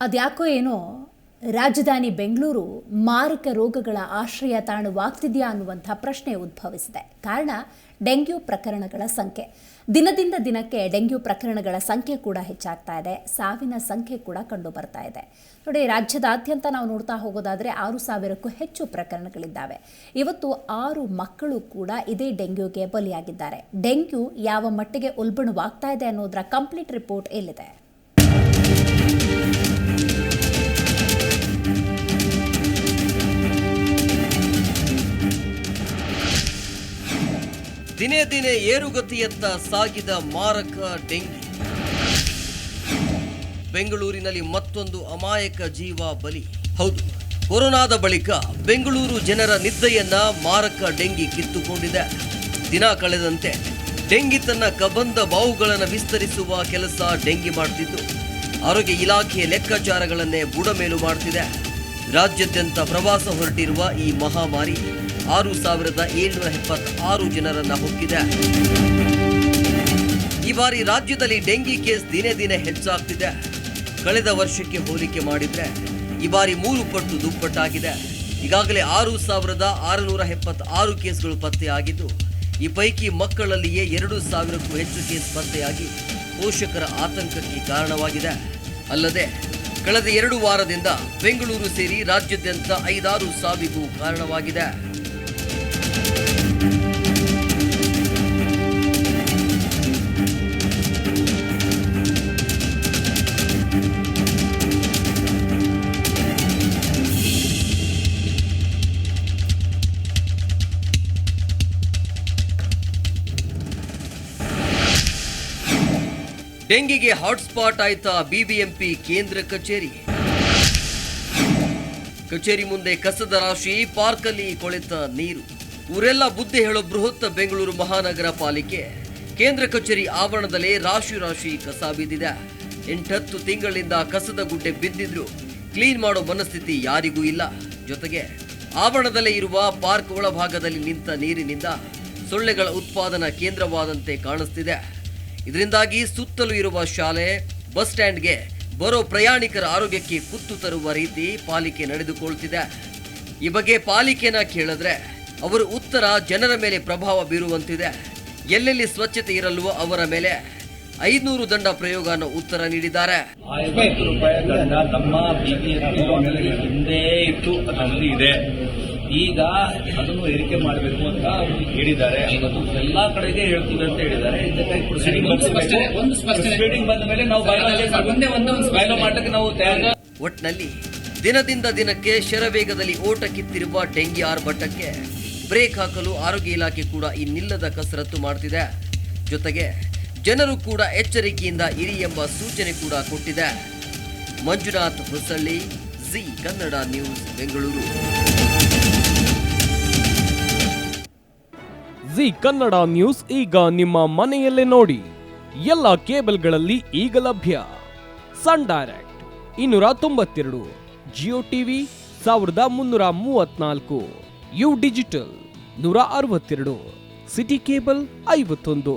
ಅದ್ಯಾಕೋ ಏನೋ ರಾಜಧಾನಿ ಬೆಂಗಳೂರು ಮಾರಕ ರೋಗಗಳ ಆಶ್ರಯ ತಾಣವಾಗ್ತಿದೆಯಾ ಅನ್ನುವಂಥ ಪ್ರಶ್ನೆ ಉದ್ಭವಿಸಿದೆ. ಕಾರಣ ಡೆಂಗ್ಯೂ ಪ್ರಕರಣಗಳ ಸಂಖ್ಯೆ. ದಿನದಿಂದ ದಿನಕ್ಕೆ ಡೆಂಗ್ಯೂ ಪ್ರಕರಣಗಳ ಸಂಖ್ಯೆ ಕೂಡ ಹೆಚ್ಚಾಗ್ತಾ ಇದೆ. ಸಾವಿನ ಸಂಖ್ಯೆ ಕೂಡ ಕಂಡು ಬರ್ತಾ ಇದೆ. ನೋಡಿ, ರಾಜ್ಯದಾದ್ಯಂತ ನಾವು ನೋಡ್ತಾ ಹೋಗೋದಾದ್ರೆ ಆರು ಸಾವಿರಕ್ಕೂ ಹೆಚ್ಚು ಪ್ರಕರಣಗಳಿದ್ದಾವೆ. ಇವತ್ತು ಆರು ಮಕ್ಕಳು ಕೂಡ ಇದೇ ಡೆಂಗ್ಯೂಗೆ ಬಲಿಯಾಗಿದ್ದಾರೆ. ಡೆಂಗ್ಯೂ ಯಾವ ಮಟ್ಟಿಗೆ ಉಲ್ಬಣವಾಗ್ತಾ ಇದೆ ಅನ್ನೋದರ ಕಂಪ್ಲೀಟ್ ರಿಪೋರ್ಟ್ ಇಲ್ಲಿದೆ ದಿನೇ ದಿನೇ ಏರುಗತಿಯತ್ತ ಸಾಗಿದ ಮಾರಕ ಡೆಂಗಿ ಬೆಂಗಳೂರಿನಲ್ಲಿ ಮತ್ತೊಂದು ಅಮಾಯಕ ಜೀವ ಬಲಿ. ಹೌದು, ಕೊರೋನಾದ ಬಳಿಕ ಬೆಂಗಳೂರು ಜನರ ನಿದ್ದೆಯನ್ನ ಮಾರಕ ಡೆಂಗಿ ಕಿತ್ತುಕೊಂಡಿದೆ. ದಿನ ಕಳೆದಂತೆ ಡೆಂಗಿ ತನ್ನ ಕಬಂದ ಬಾವುಗಳನ್ನು ವಿಸ್ತರಿಸುವ ಕೆಲಸ ಡೆಂಗಿ ಮಾಡ್ತಿದ್ದು ಆರೋಗ್ಯ ಇಲಾಖೆಯ ಲೆಕ್ಕಾಚಾರಗಳನ್ನೇ ಬುಡಮೇಲು ಮಾಡ್ತಿದೆ. ರಾಜ್ಯಾದ್ಯಂತ ಪ್ರವಾಸ ಹೊರಟಿರುವ ಈ ಮಹಾಮಾರಿ. ಆರು ಸಾವಿರದ ಏಳ್ನೂರ ಎಪ್ಪತ್ತಾರು ಜನರನ್ನ ಹೊಕ್ಕಿದೆ. ಈ ಬಾರಿ ರಾಜ್ಯದಲ್ಲಿ ಡೆಂಗಿ ಕೇಸ್ ದಿನೇ ದಿನೇ ಹೆಚ್ಚಾಗ್ತಿದೆ. ಕಳೆದ ವರ್ಷಕ್ಕೆ ಹೋಲಿಕೆ ಮಾಡಿದ್ರೆ ಈ ಬಾರಿ ಮೂರು ಪಟ್ಟು ದುಪ್ಪಟ್ಟಾಗಿದೆ. ಈಗಾಗಲೇ ಆರು ಸಾವಿರದ ಆರುನೂರ ಎಪ್ಪತ್ತಾರು ಕೇಸ್ಗಳು ಪತ್ತೆಯಾಗಿದ್ದು, ಈ ಪೈಕಿ ಮಕ್ಕಳಲ್ಲಿಯೇ ಎರಡು ಸಾವಿರಕ್ಕೂ ಹೆಚ್ಚು ಕೇಸ್ ಪತ್ತೆಯಾಗಿ ಪೋಷಕರ ಆತಂಕಕ್ಕೆ ಕಾರಣವಾಗಿದೆ. ಅಲ್ಲದೆ, ಕಳೆದ ಎರಡು ವಾರದಿಂದ ಬೆಂಗಳೂರು ಸೇರಿ ರಾಜ್ಯಾದ್ಯಂತ ಐದಾರು ಸಾವಿಗೂ ಕಾರಣವಾಗಿದೆ. ಡೆಂಗಿಗೆ ಹಾಟ್ಸ್ಪಾಟ್ ಆಯ್ತಾ ಬಿಬಿಎಂಪಿ ಕೇಂದ್ರ ಕಚೇರಿ? ಕಚೇರಿ ಮುಂದೆ ಕಸದ ರಾಶಿ, ಪಾರ್ಕಲ್ಲಿ ಕೊಳೆತ ನೀರು. ಊರೆಲ್ಲ ಬುದ್ಧಿ ಹೇಳೋ ಬೃಹತ್ ಬೆಂಗಳೂರು ಮಹಾನಗರ ಪಾಲಿಕೆ. ಕೇಂದ್ರ ಕಚೇರಿ ಆವರಣದಲ್ಲಿ ರಾಶಿ ರಾಶಿ ಕಸ ಬಿದ್ದಿದೆ. ಎಂಟತ್ತು ತಿಂಗಳಿಂದ ಕಸದ ಗುಡ್ಡೆ ಬಿದ್ದಿದ್ರು. ಕ್ಲೀನ್ ಮಾಡೋ ಮನಸ್ಥಿತಿ ಯಾರಿಗೂ ಇಲ್ಲ. ಜೊತೆಗೆ ಆವರಣದಲ್ಲೇ ಇರುವ ಪಾರ್ಕ್ ಒಳಭಾಗದಲ್ಲಿ ನಿಂತ ನೀರಿನಿಂದ ಸೊಳ್ಳೆಗಳ ಉತ್ಪಾದನಾ ಕೇಂದ್ರವಾದಂತೆ ಕಾಣಿಸ್ತಿದೆ. ಇದರಿಂದಾಗಿ ಸುತ್ತಲೂ ಇರುವ ಶಾಲೆ ಬಸ್ ಸ್ಟ್ಯಾಂಡ್ಗೆ ಬರೋ ಪ್ರಯಾಣಿಕರ ಆರೋಗ್ಯಕ್ಕೆ ಕುತ್ತು ತರುವ ರೀತಿ ಪಾಲಿಕೆ ನಡೆದುಕೊಳ್ತಿದೆ. ಈ ಬಗ್ಗೆ ಪಾಲಿಕೆನ ಕೇಳಿದ್ರೆ ಅವರು ಉತ್ತರ ಜನರ ಮೇಲೆ ಪ್ರಭಾವ ಬೀರುವಂತಿದೆ. ಎಲ್ಲೆಲ್ಲಿ ಸ್ವಚ್ಛತೆ ಇರಲ್ವೋ ಅವರ ಮೇಲೆ ಐನೂರು ದಂಡ ಪ್ರಯೋಗ ಅನ್ನೋ ಉತ್ತರ ನೀಡಿದ್ದಾರೆ. ಐವತ್ತು ರೂಪಾಯಿ ದಂಡ ನಮ್ಮ ಹಿಂದೆ ಇತ್ತು ಅದರಲ್ಲಿ ಇದೆ. ಈಗ ಅದನ್ನು ಏರಿಕೆ ಮಾಡಬೇಕು ಅಂತ ಅವರು ಹೇಳಿದ್ದಾರೆ. ಅದು ಎಲ್ಲಾ ಕಡೆಗೆ ಹೇಳ್ತೀವಿ ಅಂತ ಹೇಳಿದ್ದಾರೆ. ಬಂದ ಮೇಲೆ ನಾವು ಬಯಲು ಮಾಡಲಿಕ್ಕೆ ನಾವು ತಯಾರಿ ಒಟ್ನಲ್ಲಿ ದಿನದಿಂದ ದಿನಕ್ಕೆ ಶರವೇಗದಲ್ಲಿ ಓಟ ಕಿತ್ತಿರುವ ಡೆಂಗಿ ಆರ್ಭಟಕ್ಕೆ ಬ್ರೇಕ್ ಹಾಕಲು ಆರೋಗ್ಯ ಇಲಾಖೆ ಕೂಡ ಇನ್ನಿಲ್ಲದ ಕಸರತ್ತು ಮಾಡ್ತಿದೆ. ಜೊತೆಗೆ ಜನರು ಕೂಡ ಎಚ್ಚರಿಕೆಯಿಂದ ಇರಿ ಎಂಬ ಸೂಚನೆ ಕೂಡ ಕೊಟ್ಟಿದೆ. Manjunath Hosalli, Zee Kannada news, Bengaluru. Zee Kannada news ಈಗ ನಿಮ್ಮ ಮನೆಯಲ್ಲೇ ನೋಡಿ. ಎಲ್ಲ ಕೇಬಲ್ಗಳಲ್ಲಿ ಈಗ ಲಭ್ಯ. ಸನ್ ಡೈರೆಕ್ಟ್ ಇನ್ನೂರ ತೊಂಬತ್ತೆರಡು, ಜಿಯೋ ಟಿವಿ ಸಾವಿರದ ಮುನ್ನೂರ ಮೂವತ್ನಾಲ್ಕು, ಯು ಡಿಜಿಟಲ್ ನೂರ ಅರವತ್ತೆರಡು, ಸಿಟಿ ಕೇಬಲ್ ಐವತ್ತೊಂದು.